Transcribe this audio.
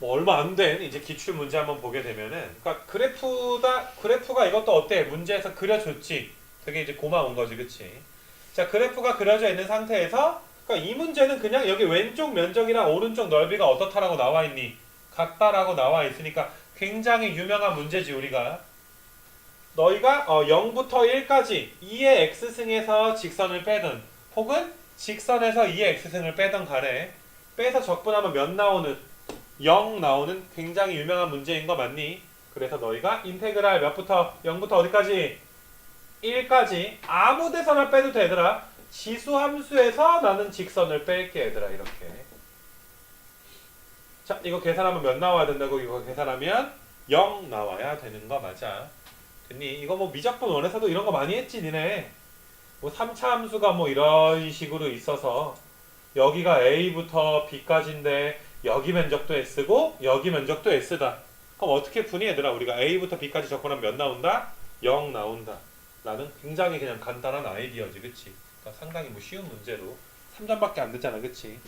뭐 얼마 안 된 이제 기출 문제 한번 보게 되면은 그러니까 그래프다 그래프가 이것도 어때? 문제에서 그려줬지. 되게 이제 고마운 거지 그치? 자 그래프가 그려져 있는 상태에서 그러니까 이 문제는 그냥 여기 왼쪽 면적이랑 오른쪽 넓이가 어떻다라고 나와 있니? 같다라고 나와 있으니까 굉장히 유명한 문제지 우리가. 너희가 어, 0부터 1까지 2의 x승에서 직선을 빼든 혹은 직선에서 2의 x승을 빼든 간에 빼서 적분하면 몇 나오는 0 나오는 굉장히 유명한 문제인 거 맞니? 그래서 너희가 인테그랄 몇부터 0부터 어디까지? 1까지 아무 데서나 빼도 되더라. 지수 함수에서 나는 직선을 뺄게 얘들아 이렇게. 자 이거 계산하면 몇 나와야 된다고 이거 계산하면 0 나와야 되는 거 맞아. 됐니? 이거 뭐 미적분 원에서도 이런 거 많이 했지 니네. 뭐 3차 함수가 뭐 이런 식으로 있어서 여기가 A부터 B까지인데 여기 면적도 S고 여기 면적도 S다. 그럼 어떻게 푸니 얘들아? 우리가 A부터 B까지 적분하면 몇 나온다? 0 나온다. 라는 굉장히 그냥 간단한 아이디어지, 그치? 그러니까 상당히 뭐 쉬운 문제로 3점밖에 안 됐잖아, 그치?